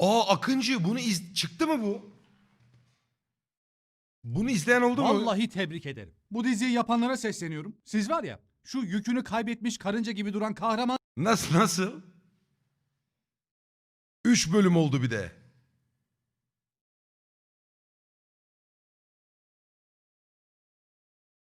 Aa Akıncı bunu iz... çıktı mı bu? Bunu izleyen oldu mu? Vallahi tebrik ederim. Bu diziyi yapanlara sesleniyorum. Siz var ya şu yükünü kaybetmiş karınca gibi duran kahraman Nasıl nasıl? 3 bölüm oldu bir de.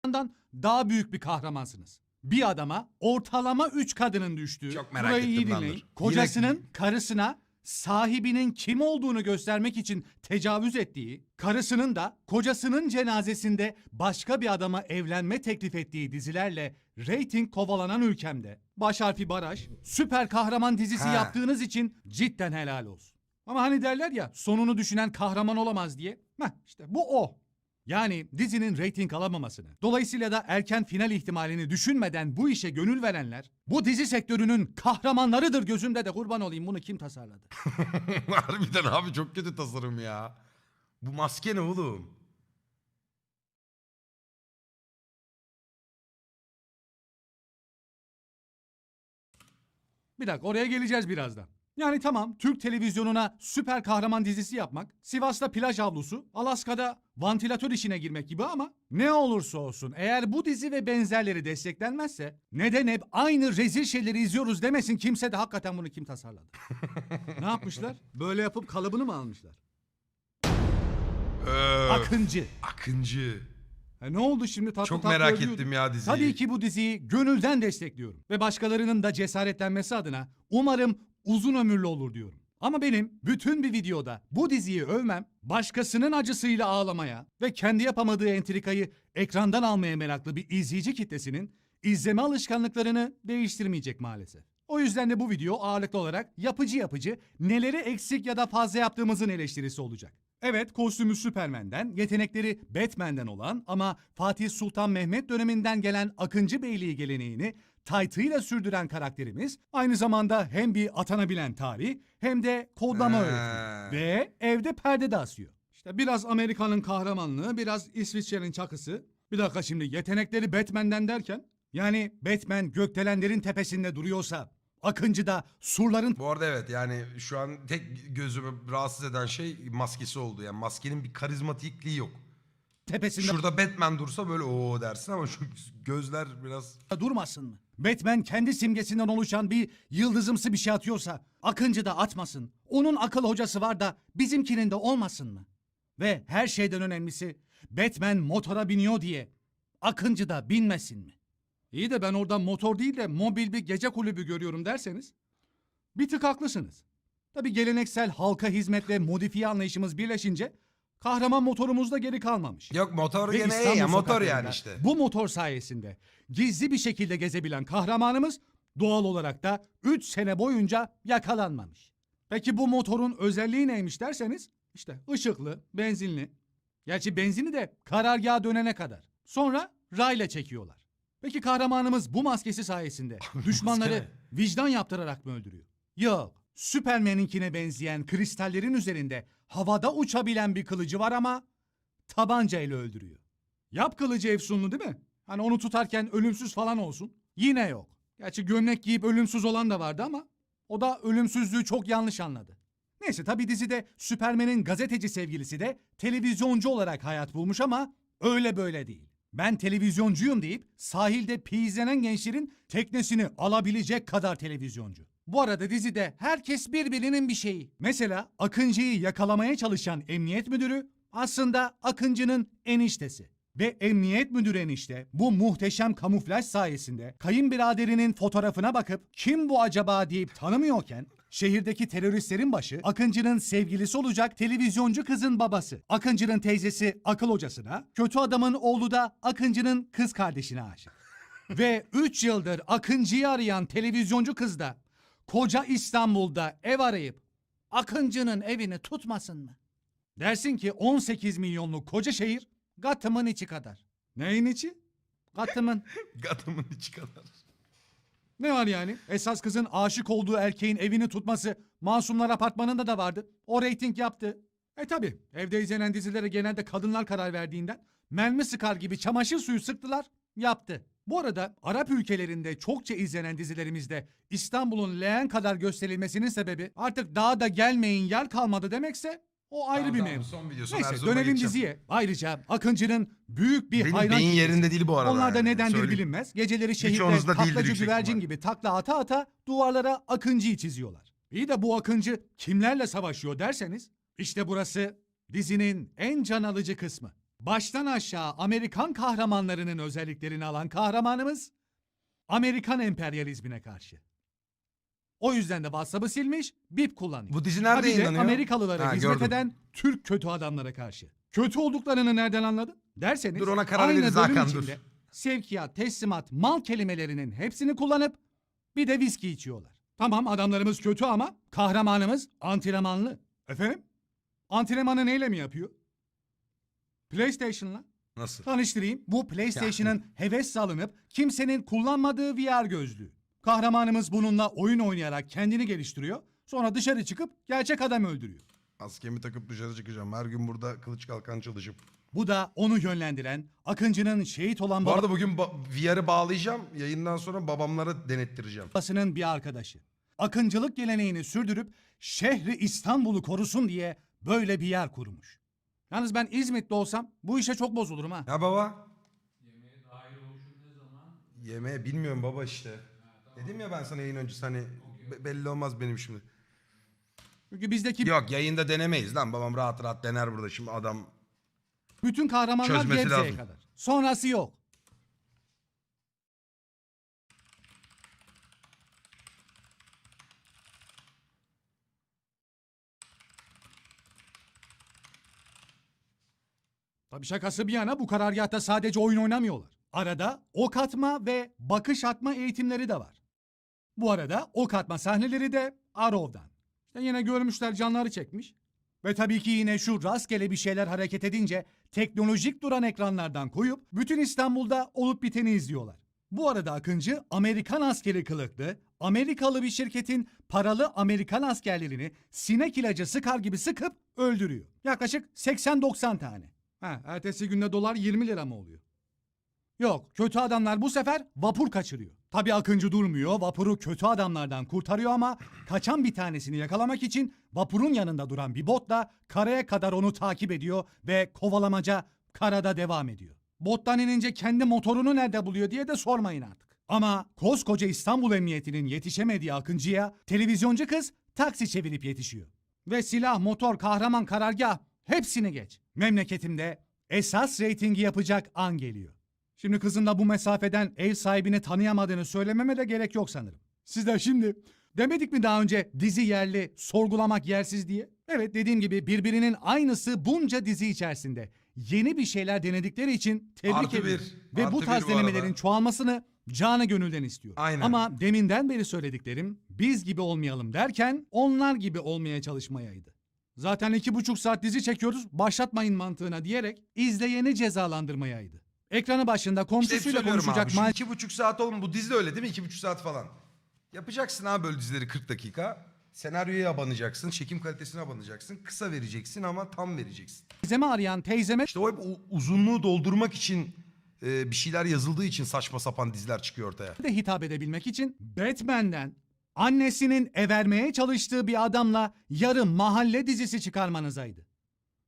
Kahramandan daha büyük bir kahramansınız. Bir adama ortalama 3 kadının düştüğü. Çok merak burayı iyi ettim ben, dinleyin. dur. Kocasının karısına sahibinin kim olduğunu göstermek için tecavüz ettiği, karısının da kocasının cenazesinde başka bir adama evlenme teklif ettiği dizilerle reyting kovalanan ülkemde baş harfi baraj, süper kahraman dizisi Ha. yaptığınız için cidden helal olsun. Ama hani derler ya sonunu düşünen kahraman olamaz diye. Heh işte bu o. Yani dizinin reyting alamamasını, dolayısıyla da erken final ihtimalini düşünmeden bu işe gönül verenler, bu dizi sektörünün kahramanlarıdır gözümde de kurban olayım bunu kim tasarladı? Harbiden abi çok kötü tasarım ya. Bu maske ne oğlum? Bir dakika oraya geleceğiz birazdan. Yani tamam Türk televizyonuna süper kahraman dizisi yapmak, Sivas'ta plaj havlusu, Alaska'da vantilatör işine girmek gibi ama ne olursa olsun eğer bu dizi ve benzerleri desteklenmezse neden hep aynı rezil şeyleri izliyoruz demesin kimse de hakikaten bunu kim tasarladı? ne yapmışlar? Böyle yapıp kalıbını mı almışlar? Öf, Akıncı. Akıncı. Ha, ne oldu şimdi tatlı Çok tatlı merak övüyorduk. ettim ya diziyi. Tabii ki bu diziyi gönülden destekliyorum. Ve başkalarının da cesaretlenmesi adına umarım uzun ömürlü olur diyorum. Ama benim bütün bir videoda bu diziyi övmem, başkasının acısıyla ağlamaya ve kendi yapamadığı entrikayı ekrandan almaya meraklı bir izleyici kitlesinin izleme alışkanlıklarını değiştirmeyecek maalesef. O yüzden de bu video ağırlıklı olarak yapıcı yapıcı neleri eksik ya da fazla yaptığımızın eleştirisi olacak. Evet kostümü Süpermen'den, yetenekleri Batman'den olan ama Fatih Sultan Mehmet döneminden gelen Akıncı Beyliği geleneğini taytıyla sürdüren karakterimiz aynı zamanda hem bir atanabilen tarih hem de kodlama öğretmeni ve evde perde de asıyor. İşte biraz Amerika'nın kahramanlığı, biraz İsviçre'nin çakısı. Bir dakika şimdi yetenekleri Batman'den derken yani Batman gökdelenlerin tepesinde duruyorsa Akıncı da surların Bu arada evet yani şu an tek gözümü rahatsız eden şey maskesi oldu. Yani maskenin bir karizmatikliği yok. tepesinde Şurada Batman dursa böyle o dersin ama şu gözler biraz... durmasın mı? Batman kendi simgesinden oluşan bir yıldızımsı bir şey atıyorsa Akıncı da atmasın. Onun akıl hocası var da bizimkinin de olmasın mı? Ve her şeyden önemlisi Batman motora biniyor diye Akıncı da binmesin mi? İyi de ben orada motor değil de mobil bir gece kulübü görüyorum derseniz bir tık haklısınız. Tabi geleneksel halka hizmet ve modifiye anlayışımız birleşince kahraman motorumuz da geri kalmamış. Yok motor Ve gene İstanbul iyi ya motor sokaklarında yani işte. Bu motor sayesinde gizli bir şekilde gezebilen kahramanımız doğal olarak da 3 sene boyunca yakalanmamış. Peki bu motorun özelliği neymiş derseniz işte ışıklı, benzinli. Gerçi benzini de karargaha dönene kadar. Sonra rayla çekiyorlar. Peki kahramanımız bu maskesi sayesinde düşmanları vicdan yaptırarak mı öldürüyor? Yok. Süpermen'inkine benzeyen kristallerin üzerinde havada uçabilen bir kılıcı var ama tabancayla öldürüyor. Yap kılıcı efsunlu değil mi? Hani onu tutarken ölümsüz falan olsun. Yine yok. Gerçi gömlek giyip ölümsüz olan da vardı ama o da ölümsüzlüğü çok yanlış anladı. Neyse tabi dizide Süpermen'in gazeteci sevgilisi de televizyoncu olarak hayat bulmuş ama öyle böyle değil. Ben televizyoncuyum deyip sahilde pizlenen gençlerin teknesini alabilecek kadar televizyoncu. Bu arada dizide herkes birbirinin bir şeyi. Mesela Akıncı'yı yakalamaya çalışan emniyet müdürü aslında Akıncı'nın eniştesi. Ve emniyet müdürü enişte bu muhteşem kamuflaj sayesinde kayınbiraderinin fotoğrafına bakıp kim bu acaba deyip tanımıyorken şehirdeki teröristlerin başı Akıncı'nın sevgilisi olacak televizyoncu kızın babası. Akıncı'nın teyzesi akıl hocasına, kötü adamın oğlu da Akıncı'nın kız kardeşine aşık. Ve 3 yıldır Akıncı'yı arayan televizyoncu kız da koca İstanbul'da ev arayıp Akıncı'nın evini tutmasın mı? Dersin ki 18 milyonluk koca şehir Gatım'ın içi kadar. Neyin içi? Gatım'ın. Gatımın içi kadar. Ne var yani? Esas kızın aşık olduğu erkeğin evini tutması Masumlar Apartmanı'nda da vardı. O reyting yaptı. E tabi evde izlenen dizilere genelde kadınlar karar verdiğinden mermi sıkar gibi çamaşır suyu sıktılar yaptı. Bu arada Arap ülkelerinde çokça izlenen dizilerimizde İstanbul'un leğen kadar gösterilmesinin sebebi artık daha da gelmeyin yer kalmadı demekse o ayrı Tamam, bir tamam, mevzu. Son videosu. Neyse Erzurum'a dönelim geçeceğim. diziye. Ayrıca Akıncı'nın büyük bir Benim hayran beyin kitlesi. yerinde değil bu arada. Onlar da yani, nedendir söyleyeyim. bilinmez. Geceleri şehirde Birçoğunuzda değildir taklacı yüksek güvercin ihtimal. gibi takla ata ata duvarlara Akıncı'yı çiziyorlar. İyi de bu Akıncı kimlerle savaşıyor derseniz işte burası dizinin en can alıcı kısmı. Baştan aşağı Amerikan kahramanlarının özelliklerini alan kahramanımız Amerikan emperyalizmine karşı. O yüzden de WhatsApp'ı silmiş, BIP kullanıyor. Bu dizi nerede bir de yayınlanıyor? Amerikalılara Ha, hizmet gördüm. eden Türk kötü adamlara karşı. Kötü olduklarını nereden anladın? Derseniz Dur ona karar aynı veririz bölüm Hakan, dur. içinde sevkiyat, teslimat, mal kelimelerinin hepsini kullanıp bir de viski içiyorlar. Tamam adamlarımız kötü ama kahramanımız antrenmanlı. Efendim? Antrenmanı neyle mi yapıyor? PlayStation'la. Nasıl? Tanıştırayım. Bu PlayStation'ın hevesle alınıp kimsenin kullanmadığı VR gözlüğü. Kahramanımız bununla oyun oynayarak kendini geliştiriyor. Sonra dışarı çıkıp gerçek adam öldürüyor. Maskemi takıp dışarı çıkacağım. Her gün burada kılıç kalkan çalışıp. Bu da onu yönlendiren, Akıncı'nın şehit olan Bu arada bugün ba- VR'ı bağlayacağım. Yayından sonra babamlara denettireceğim. babasının bir arkadaşı. Akıncılık geleneğini sürdürüp şehri İstanbul'u korusun diye böyle bir yer kurmuş. Yalnız ben İzmit'te olsam bu işe çok bozulurum ha. Ya baba? Yemeğe bilmiyorum baba işte. Dedim ya ben sana yayın öncesi hani be- belli olmaz benim şimdi. Çünkü bizdeki Yok yayında denemeyiz lan babam rahat rahat dener burada şimdi adam. bütün kahramanlar Çözmesi Gebze'ye lazım. kadar. Sonrası yok. Tabii şakası bir yana bu karargahta sadece oyun oynamıyorlar. Arada ok atma ve bakış atma eğitimleri de var. Bu arada ok atma sahneleri de Arrow'dan. İşte yine görmüşler canları çekmiş. Ve tabii ki yine şu rastgele bir şeyler hareket edince teknolojik duran ekranlardan koyup bütün İstanbul'da olup biteni izliyorlar. Bu arada Akıncı Amerikan askeri kılıklı, Amerikalı bir şirketin paralı Amerikan askerlerini sinek ilacı sıkar gibi sıkıp öldürüyor. Yaklaşık 80-90 tane. Ha, ertesi günde dolar 20 lira mı oluyor? Yok, kötü adamlar bu sefer vapur kaçırıyor. Tabii Akıncı durmuyor, vapuru kötü adamlardan kurtarıyor ama kaçan bir tanesini yakalamak için vapurun yanında duran bir botla karaya kadar onu takip ediyor ve kovalamaca karada devam ediyor. Bottan inince kendi motorunu nerede buluyor diye de sormayın artık. Ama koskoca İstanbul Emniyeti'nin yetişemediği Akıncı'ya televizyoncu kız taksi çevirip yetişiyor. Ve silah, motor, kahraman, karargah hepsini geç. Memleketimde esas reytingi yapacak an geliyor. Şimdi kızın da bu mesafeden ev sahibini tanıyamadığını söylememe de gerek yok sanırım. Sizler şimdi demedik mi daha önce dizi yerli, sorgulamak yersiz diye? Evet dediğim gibi birbirinin aynısı bunca dizi içerisinde. Yeni bir şeyler denedikleri için tebrik Artı ediyorum. bir. Ve Artı bu bir tarz bu denemelerin arada. çoğalmasını canı gönülden istiyorum. Aynen. Ama deminden beri söylediklerim biz gibi olmayalım derken onlar gibi olmaya çalışmayaydı. Zaten iki buçuk saat dizi çekiyoruz başlatmayın mantığına diyerek izleyeni cezalandırmayaydı. Ekranı başında İşte komşusuyla söylüyorum konuşacak mal iki buçuk saat olma bu dizi de öyle değil mi? İki buçuk saat falan. Yapacaksın abi böyle dizileri 40 dakika. Senaryoya abanacaksın, çekim kalitesine abanacaksın. Kısa vereceksin ama tam vereceksin. teyzemi arayan teyzeme İşte o hep o uzunluğu doldurmak için e, bir şeyler yazıldığı için saçma sapan diziler çıkıyor ortaya. de hitap edebilmek için Batman'den annesinin evermeye çalıştığı bir adamla yarım mahalle dizisi çıkarmanızaydı.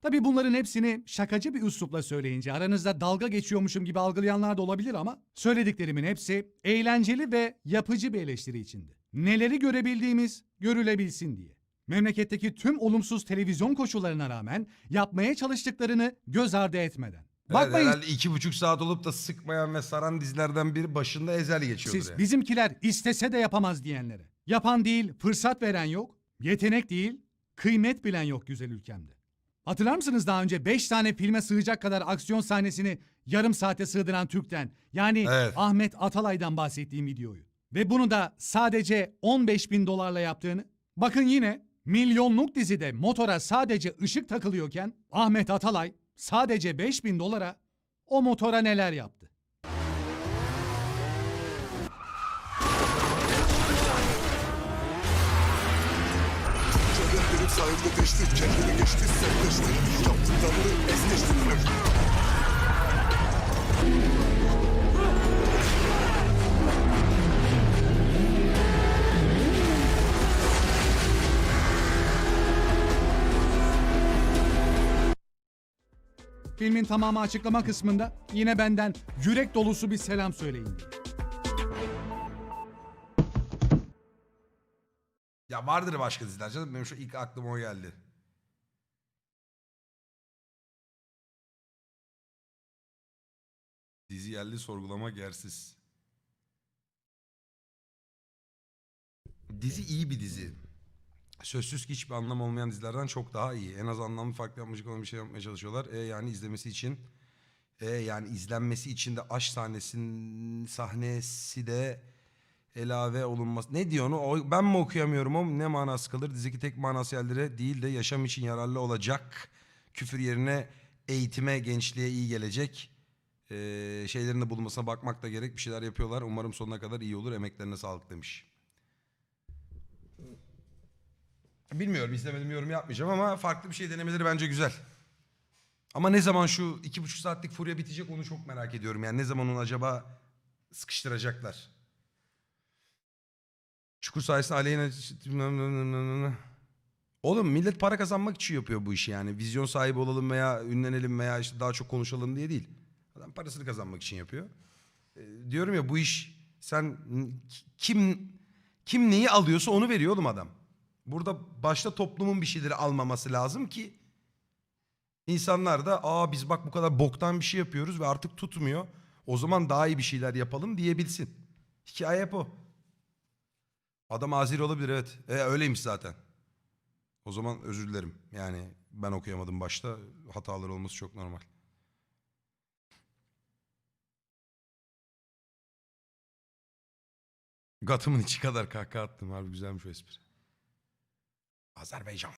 Tabi bunların hepsini şakacı bir üslupla söyleyince aranızda dalga geçiyormuşum gibi algılayanlar da olabilir ama söylediklerimin hepsi eğlenceli ve yapıcı bir eleştiri içindi. Neleri görebildiğimiz görülebilsin diye. Memleketteki tüm olumsuz televizyon koşullarına rağmen yapmaya çalıştıklarını göz ardı etmeden. Bakmayın. Bakmayın herhalde iki buçuk saat olup da sıkmayan ve saran dizilerden biri başında ezel geçiyordur Siz yani. bizimkiler istese de yapamaz diyenlere. Yapan değil, fırsat veren yok. Yetenek değil, kıymet bilen yok güzel ülkemde. Hatırlar mısınız daha önce 5 tane filme sığacak kadar aksiyon sahnesini yarım saate sığdıran Türk'ten yani Evet. Ahmet Atalay'dan bahsettiğim videoyu. Ve bunu da sadece 15 bin dolarla yaptığını. Bakın yine milyonluk dizide motora sadece ışık takılıyorken Ahmet Atalay sadece 5 bin dolara o motora neler yaptı. vazgeçti Kendini geçti sertleşti Yaptıklarını es geçti Filmin tamamı açıklama kısmında yine benden yürek dolusu bir selam söyleyin diye. Vardır başka diziler canım. Benim şu ilk aklıma o geldi. Dizi yerli sorgulama yersiz. Dizi iyi bir dizi. Sözsüz ki hiçbir anlam olmayan dizilerden çok daha iyi. En az anlamlı farklı yapmışık olan bir şey yapmaya çalışıyorlar. E yani izlemesi için e yani izlenmesi için de aşk sahnesinin sahnesi de elave olunması. Ne diyor onu? Ben mi okuyamıyorum o ne manası kalır? Dizideki tek manası yerlere değil de yaşam için yararlı olacak. Küfür yerine eğitime, gençliğe iyi gelecek. Ee, şeylerin de bulunmasına bakmak da gerek. Bir şeyler yapıyorlar. Umarım sonuna kadar iyi olur. Emeklerine sağlık demiş. Bilmiyorum izlemedim yorum yapmayacağım ama farklı bir şey denemeleri bence güzel. Ama ne zaman şu iki buçuk saatlik furya bitecek onu çok merak ediyorum. Yani ne zaman onu acaba sıkıştıracaklar. Çukur sayesinde aleyhine... Oğlum millet para kazanmak için yapıyor bu işi yani. Vizyon sahibi olalım veya ünlenelim veya işte daha çok konuşalım diye değil. Adam parasını kazanmak için yapıyor. Ee, diyorum ya bu iş sen kim kim neyi alıyorsa onu veriyor oğlum adam. Burada başta toplumun bir şeyleri almaması lazım ki insanlar da aa biz bak bu kadar boktan bir şey yapıyoruz ve artık tutmuyor. O zaman daha iyi bir şeyler yapalım diyebilsin. Hikaye o. Adam Azeri olabilir evet. E, öyleymiş zaten. O zaman özür dilerim. Yani ben okuyamadım başta. Hatalar olması çok normal. Gatımın içi kadar kahkaha attım. Harbi güzelmiş o espri. Azerbaycan.